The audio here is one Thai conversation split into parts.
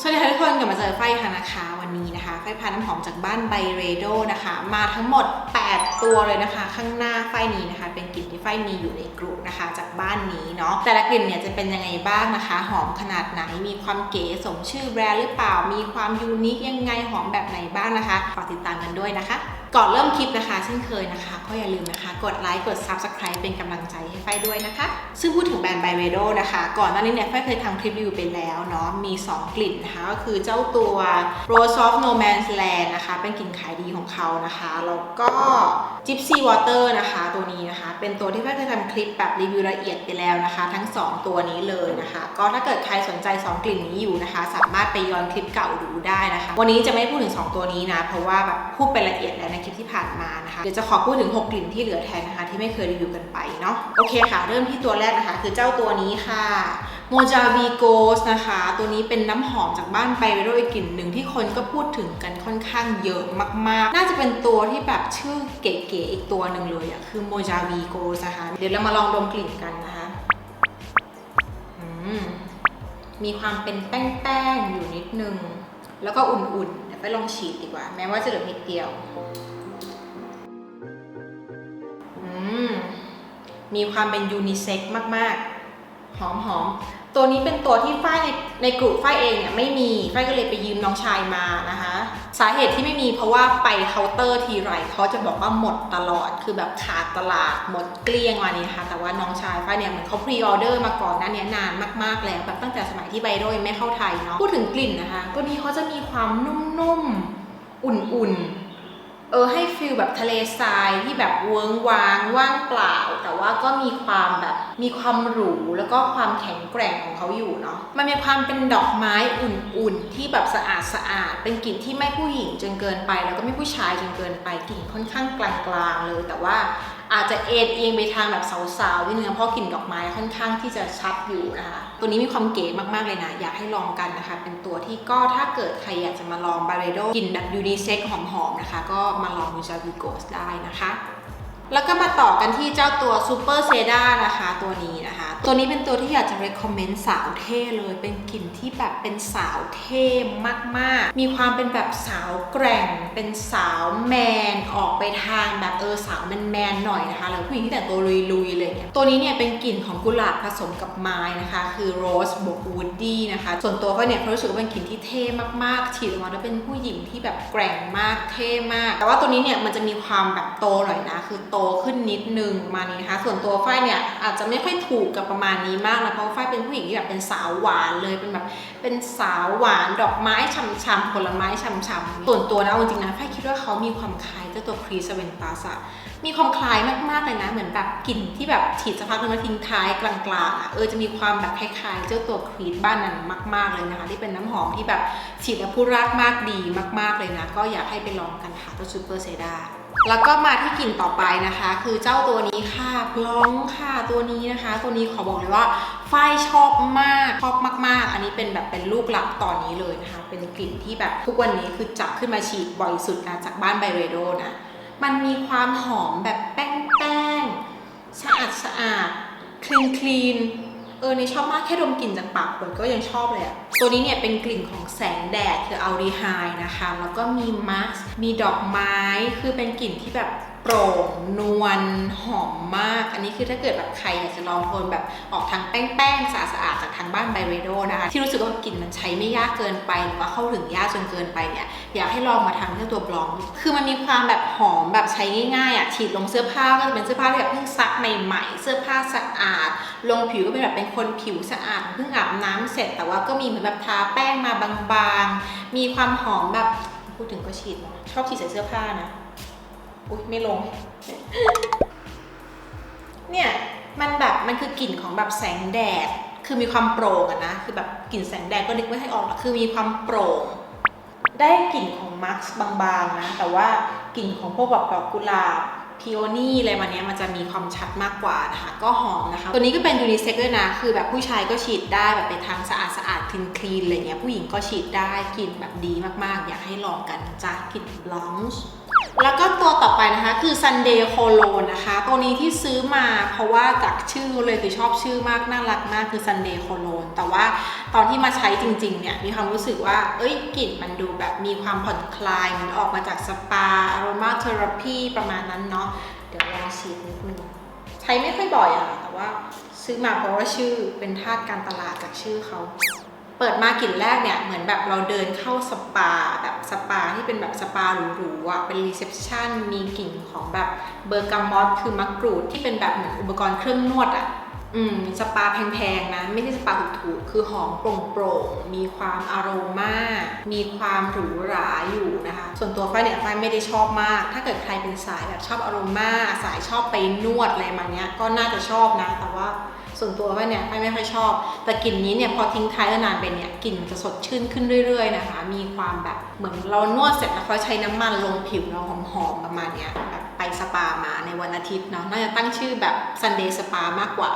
สวัสดีค่ะทุกคนกลับมาเจอไฟค่ะนะคะวันนี้นะคะ ไฟพาน้ำหอมจากบ้านไบเรโดนะคะ มาทั้งหมด 8 ตัวเลยนะคะ ข้างหน้าไฟนี้นะคะ เป็นกลิ่นที่ไฟมีอยู่ในกลุ่มนะคะ จากบ้านนี้เนาะแต่ละกลิ่นเนี่ยจะเป็นยังไงบ้างนะคะ หอมขนาดไหนมีความเก๋สมชื่อแบรนด์หรือเปล่ามีความยูนิคยังไงหอมแบบไหนบ้างนะคะฝากติดตามกันด้วยนะคะ ก่อนเริ่มคลิปนะคะเช่นเคยนะคะ ก็อย่าลืมนะคะ กดไลค์กด Subscribe เป็นกำลังใจให้ไฟด้วยนะคะ ซึ่งพูดถึงแบรนด์ b y r e d o นะคะ ก่อนหน้านี้เนี่ยไฟเคยทำคลิปรีวิวไปแล้วเนาะมี 2 กลิ่นนะคะก็คือเจ้าตัว Rose of No Man's Land นะคะ เป็นกลิ่นขายดีของเขานะคะแล้วก็ Gypsy Water นะคะตัวนี้นะคะ เป็นตัวที่ไฟเคยทำคลิปแบบรีวิวละเอียดไปแล้วนะคะ ทั้ง 2 ตัวนี้เลยนะคะ ก็ถ้าเกิดใครสนใจ 2 กลิ่นนี้อยู่นะคะ สามารถไปย้อนคลิปเก่าดูได้นะคะ วันนี้จะไม่พูดถึง 2 ตัวนี้นะเพราะว่าแบบพูดไปละเอียดแล้วในคลิปที่ผ่านมานะคะ เดี๋ยวจะขอพูดถึง 6 กลิ่นที่เหลือแทนนะคะ ที่ไม่เคยรีวิวกันไปเนาะ โอเคค่ะ เริ่มที่ตัวแรกนะคะ คือเจ้าตัวนี้ค่ะโมจาวีโกสนะคะ ตัวนี้เป็นน้ำหอมจากบ้านไปโดยกลิ่นหนึ่งที่คนก็พูดถึงกันค่อนข้างเยอะมาก ๆ น่าจะเป็นตัวที่แบบชื่อเก๋ๆอีกตัวหนึ่งเลยอะคือโมจาวีโกสนะคะ เดี๋ยวเรามาลองดมกลิ่นกันนะคะมีความเป็นแป้งๆอยู่นิดนึง แล้วก็อุ่นๆ ไปลองฉีดดีกว่า แม้ว่าจะเหลือนิดเดียว อืม มีความเป็นยูนิเซ็กมาก ๆ หอมหอมๆตัวนี้เป็นตัวที่ฝ้ายในในกลุ่มฝ้ายเองเนี่ยไม่มีฝ้ายก็เลยไปยืมน้องชายมานะคะ สาเหตุที่ไม่มีเพราะว่าไปเคาน์เตอร์ทีไรเขาจะบอกว่าหมดตลอด คือแบบขาดตลาดหมดเกลี้ยงวันนี้นะคะแต่ว่าน้องชายฝ้ายเนี่ยเหมือนเขาพรีออเดอร์มาก่อนหน้านี้นานมากๆแล้วแบบตั้งแต่สมัยที่ไบโดยไม่เข้าไทยเนาะพูดถึงกลิ่นนะคะ ตัวนี้เขาจะมีความนุ่มๆ อุ่นๆ เออให้ฟิลแบบทะเลทรายที่แบบเวิงวางว่างเปล่า แต่ว่าก็มีความแบบมีความหรูแล้วก็ความแข็งแกร่งของเขาอยู่เนาะมันมีความเป็นดอกไม้อุ่นๆ ที่แบบสะอาดสะอาดเป็นกลิ่นที่ไม่ผู้หญิงจนเกินไป แล้วก็ไม่ผู้ชายจนเกินไปกลิ่นค่อนข้างกลางๆเลย แต่ว่า อาจจะเอ็นเอียงไปทางแบบสาวๆนิดนึงเพราะกลิ่นดอกไม้ค่อนข้างที่จะชัดอยู่นะคะ ตัวนี้มีความเก๋มากๆเลยนะ อยากให้ลองกันนะคะ เป็นตัวที่ก็ถ้าเกิดใครอยากจะมาลองบาเรโดกลิ่นแบบยูนิเซ็กหอมๆนะคะ ก็มาลองมูจาวิโกสได้นะคะ แล้วก็มาต่อกันที่เจ้าตัวซูเปอร์เซดานะคะตัวนี้นะคะ ตัวนี้เป็นตัวที่อยากจะ recommend สาวเท่เลย เป็นกลิ่นที่แบบเป็นสาวเท่มากๆ มีความเป็นแบบสาวแกร่ง เป็นสาวแมน ออกไปทางแบบเออสาวแมนแมนๆหน่อยนะคะ แล้วผู้หญิงที่แต่งตัวลุยๆอะไรเงี้ยตัวนี้เนี่ยเป็นกลิ่นของกุหลาบผสมกับไม้นะคะ คือโรสบวกวูดดี้นะคะ ส่วนตัวก็เนี่ยเขารู้สึกว่าเป็นกลิ่นที่เท่มากๆ ฉีดออกมาแล้วเป็นผู้หญิงที่แบบแกร่งมากเท่มาก แต่ว่าตัวนี้เนี่ยมันจะมีความแบบโตหน่อยนะ คือโตขึ้นนิดนึงมานี้นะคะ ส่วนตัวฝ้ายเนี่ยอาจจะไม่ค่อยถูกกับประมาณนี้มากนะเพราะฝ้ายเป็นผู้หญิงที่แบบเป็นสาวหวานเลยเป็นแบบเป็นสาวหวานดอกไม้ช่ำๆผลไม้ช่ำๆส่วนตัวนะจริงๆนะฝ้ายคิดว่าเขามีความคล้ายเจ้าตัวครีสเวนตัสอะมีความคล้ายมากๆเลยนะ เหมือนแบบกลิ่นที่แบบฉีดสักพักนึงแล้วทิ้งท้ายกลางๆอะเออจะมีความแบบคล้ายๆ เจ้าตัวครีดบ้านนั้นมาก ๆเลยนะคะ ที่เป็นน้ำหอมที่แบบฉีดแล้วผู้รากมากดีมาก ๆเลยนะ ก็อยากให้ไปลองกันค่ะตัวซูเปอร์เซดา แล้วก็มาที่กลิ่นต่อไปนะคะ คือเจ้าตัวนี้ค่ะพลองค่ะตัวนี้นะคะ ตัวนี้ขอบอกเลยว่าฝ้ายชอบมากชอบมาก ๆ อันนี้เป็นแบบเป็นลูกหลักตอนนี้เลยนะคะ เป็นกลิ่นที่แบบทุกวันนี้คือจับขึ้นมาฉีดบ่อยสุดนะจากบ้านไบเรโดนะมันมีความหอมแบบแป้งๆสะอาดสะอาดคลีนคลีน เออในชอบมากแค่ดมกลิ่นจากปากคนก็ยังชอบเลยอะตัวนี้เนี่ยเป็นกลิ่นของแสงแดดคืออัลดีไฮนะคะ แล้วก็มีมาร์มีดอกไม้ คือเป็นกลิ่นที่แบบโปร่งนวลหอมมาก อันนี้คือถ้าเกิดแบบใครอยากจะลองโทนแบบออกทางแป้งๆสะอาดๆจากทางบ้านไบเรโดนะคะ ที่รู้สึกว่ากลิ่นมันใช้ไม่ยากเกินไปหรือว่าเข้าถึงยากจนเกินไปเนี่ยอยากให้ลองมาทำเจ้าตัวบลอง คือมันมีความแบบหอมแบบใช้ง่ายๆอะฉีดลงเสื้อผ้าก็จะเป็นเสื้อผ้าที่แบบเพิ่งซักใหม่ๆเสื้อผ้าสะอาด ลงผิวก็เป็นแบบเป็นคนผิวสะอาดเพิ่งอาบน้ำเสร็จ แต่ว่าก็มีเหมือนแบบทาแป้งมาบางๆ มีความหอมแบบพูดถึงก็ฉีดนะชอบฉีดใส่เสื้อผ้านะอุ้ยไม่ลง เนี่ยมันแบบมันคือกลิ่นของแบบแสงแดด คือมีความโปร่งอะนะ คือแบบกลิ่นแสงแดดก็นึกไม่ให้ออกหรอกคือมีความโปร่ง ได้กลิ่นของมาร์คบางๆนะ แต่ว่ากลิ่นของพวกแบบดอกกุหลาบ พีโอนี่อะไรมาเนี้ยมันจะมีความชัดมากกว่านะคะ ก็หอมนะคะ ตัวนี้ก็เป็นยูนิเซ็กด้วยนะ คือแบบผู้ชายก็ฉีดได้แบบไปทางสะอาดสะอาดคลีนคลีนอะไรเงี้ยผู้หญิงก็ฉีดได้กลิ่นแบบดีมากๆ อยากให้ลองกันจ้ะกลิ่นบลอนช์ แล้วก็ตัวต่อไปนะคะคือ Sunday Cologne นะคะ ตัวนี้ที่ซื้อมาเพราะว่าจากชื่อเลยคือชอบชื่อมากน่ารักมากคือ Sunday Cologne แต่ว่าตอนที่มาใช้จริงๆเนี่ยมีความรู้สึกว่า เอ้ยกลิ่นมันดูแบบมีความผ่อนคลายเหมันออกมาจากสปา aroma therapy ประมาณนั้นเนาะเดี๋ยวลองฉีดนิดนึงใช้ไม่ค่อยบ่อยอะแต่ว่าซื้อมาเพราะว่าชื่อเป็นทาสการตลาดจากชื่อเขา เปิดมากลิ่นแรกเนี่ยเหมือนแบบเราเดินเข้าสปาแบบสปาที่เป็นแบบสปาหรูๆอะเป็นรีเซพชันมีกลิ่นของแบบเบอร์กามอตคือมะกรูดที่เป็นแบบเหมือนอุปกรณ์เครื่องนวดอะอืมสปาแพงๆนะ ไม่ใช่สปาถูกๆคือหอมโปร่งๆมีความอารมามีความหรูหราอยู่นะคะ ส่วนตัวฝ้ายเนี่ยฝ้ายไม่ได้ชอบมาก ถ้าเกิดใครเป็นสายแบบชอบอารมาสายชอบไปนวดอะไรมาเนี้ยก็น่าจะชอบนะ แต่ว่า ส่วนตัวว่าเนี่ยไม่ไม่ค่อยชอบ แต่กลิ่นนี้เนี่ยพอทิ้งท้ายนานไปเนี่ยกลิ่นจะสดชื่นขึ้นเรื่อย ๆ นะคะ มีความแบบเหมือนเรานวดเสร็จแล้วเขาใช้น้ำมันลงผิวเราหอมๆประมาณเนี้ยแบบไปสปามาในวันอาทิตย์เนาะน่าจะตั้งชื่อแบบ Sunday Spa มากกว่า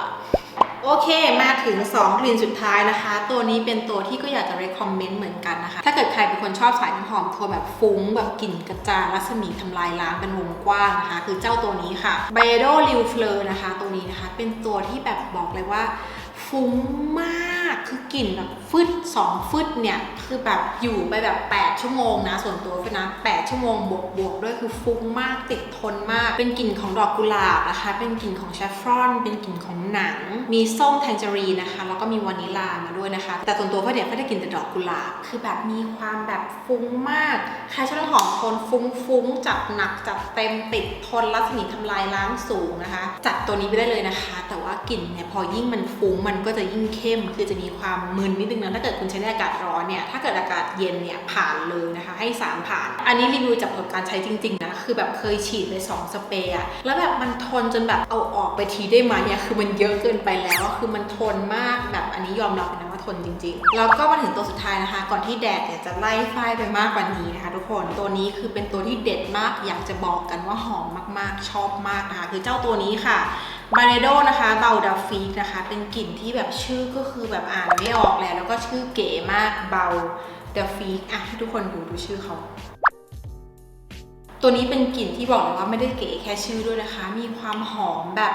โอเค มาถึง 2 กลิ่นสุดท้ายนะคะ ตัวนี้เป็นตัวที่ก็อยากจะ recommend เหมือนกันนะคะ ถ้าเกิดใครเป็นคนชอบสายน้ำหอมโทแบบฟุ้ง แบบกลิ่นกระจายรัศมีทำลายล้างเป็นวงกว้างนะคะ คือเจ้าตัวนี้ค่ะ b i d o l i u f l e u r นะคะ ตัวนี้นะคะ เป็นตัวที่แบบบอกเลยว่า ฟุ้งมากคือกลิ่นแบบฟึดสองฟึดเนี่ยคือแบบอยู่ไปแบบ 8 ชั่วโมงนะ ส่วนตัวเฟยนะ8ชั่วโมงบวกบวกด้วยคือฟุ้งมากติดทนมาก เป็นกลิ่นของดอกกุหลาบนะคะ เป็นกลิ่นของแชฟรอน เป็นกลิ่นของหนัง มีส้มแทงเจอรีนะคะ แล้วก็มีวานิลามาด้วยนะคะ แต่ส่วนตัวเฟยเนี่ยเฟยได้กลิ่นแต่ดอกกุหลาบคือแบบมีความแบบฟุ้งมากใครชอบน้ำหอมทนฟุ้งฟุ้งจัดหนักจัดเต็มติดทนรัศมีทำลายล้างสูงนะคะ จัดตัวนี้ไปได้เลยนะคะ แต่ว่ากลิ่นเนี่ยพอยิ่งมันฟุ้งมันก็จะยิ่งเข้มคือจะมีความมึนนิดนึงนะถ้าเกิดคุณใช้ในอากาศร้อนเนี่ยถ้าเกิดอากาศเย็นเนี่ยผ่านเลยนะคะให้ 3 ผ่าน อันนี้รีวิวจากประสบการณ์ใช้จริงๆนะคือแบบเคยฉีดไป2สเปรย์อะแล้วแบบมันทนจนแบบเอาออกไปทีได้ไหมเนี่ยคือมันเยอะเกินไปแล้ว คือมันทนมากแบบอันนี้ยอมรับเลยนะว่าทนจริงๆ แล้วก็มาถึงตัวสุดท้ายนะคะ ก่อนที่แดดเนี่ยจะไล่ฝ้ายไปมากกว่านี้นะคะ ทุกคนตัวนี้คือเป็นตัวที่เด็ดมากอยากจะบอกกันว่าหอมมากๆชอบมากนะคะคือเจ้าตัวนี้ค่ะ บาเรโดนะคะเบาดาฟีกนะคะ เป็นกลิ่นที่แบบชื่อก็คือแบบอ่านไม่ออกแล้ว แล้วก็ชื่อเก๋มากเบาดาฟีกอะให้ทุกคนดูดูชื่อเขา ตัวนี้เป็นกลิ่นที่บอกเลยว่าไม่ได้เก๋แค่ชื่อด้วยนะคะ มีความหอมแบบ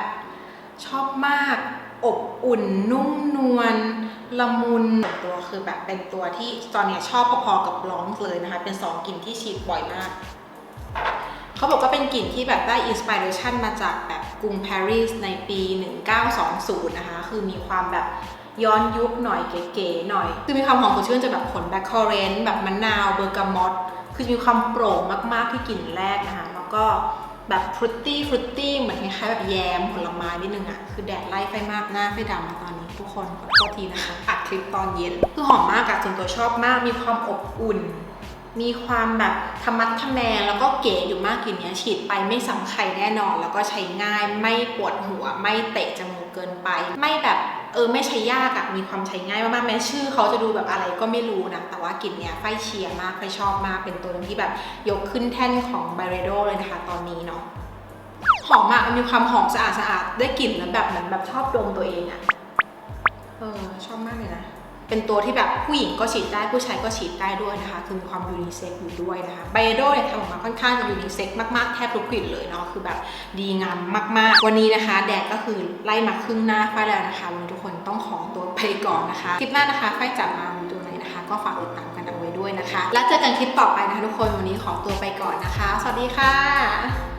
ชอบมาก อบอุ่น นุ่มนวลละมุนตัวคือแบบเป็นตัวที่ตอนนี้ชอบพอๆกับบลองเลยนะคะ เป็นสองกลิ่นที่ฉีดบ่อยมากเขาบอกว่าเป็นกลิ่นที่แบบได้อินสปิเรชันมาจากแบบ กรุงปารีสในปี 1920 นะคะ คือมีความแบบย้อนยุคหน่อยเก๋ๆหน่อย คือมีความหอมสดชื่นจากแบบผลแบคคอเรนแบบมะนาวเบอร์กามอตคือมีความโปร่งมากๆที่กลิ่นแรกนะคะ แล้วก็แบบฟรุตตี้ฟรุตตี้เหมือนคล้ายๆแบบแยมผลไม้นิดนึงอะคือแดดไล่ไฟมากหน้าไฟดำมาตอนนี้ทุกคนขอโทษทีนะคะอัดคลิปตอนเย็น คือหอมมากอะส่วนตัวชอบมากมีความอบอุ่น มีความแบบธรรมัดทะแมงแล้วก็เก๋อยู่มากกลิ่นเนี้ยฉีดไปไม่ซ้ำใครแน่นอน แล้วก็ใช้ง่ายไม่ปวดหัว ไม่เตะจมูกเกินไป ไม่แบบเออไม่ใช้ยากอะมีความใช้ง่ายมากๆแม้ชื่อเขาจะดูแบบอะไรก็ไม่รู้นะ แต่ว่ากลิ่นเนี้ยไฟเชียร์มากไฟชอบมากเป็นตัวหนึงที่แบบยกขึ้นแท่นของ b บเรโดเลยนะคะตอนนี้เนาะหอมมากมันมีความหอมสะอาดสะอาดได้กลิ่นแล้วแบบเหมือนแบบชอบดมตัวเองอะเออชอบมากเลยนะ เป็นตัวที่แบบผู้หญิงก็ฉีดได้ผู้ชายก็ฉีดได้ด้วยนะคะ คือมีความยูนิเซ็กอยู่ด้วยนะคะไบโดเนี่ยทำออกมาค่อนข้างจะยูนิเซ็กมากๆ แทบทุกกลิ่นเลยเนาะคือแบบดีงามมากๆ วันนี้นะคะ แดดก็คือไล่มาครึ่งหน้าฝ้ายแล้วนะคะวันนี้ทุกคนต้องขอตัวไปก่อนนะคะคลิปหน้านะคะฝ้ายจับมาดูตัวไหนนะคะ ก็ฝากติดตามกันเอาไว้ด้วยนะคะ แล้วเจอกันคลิปต่อไปนะคะทุกคนวันนี้ขอตัวไปก่อนนะคะ สวัสดีค่ะ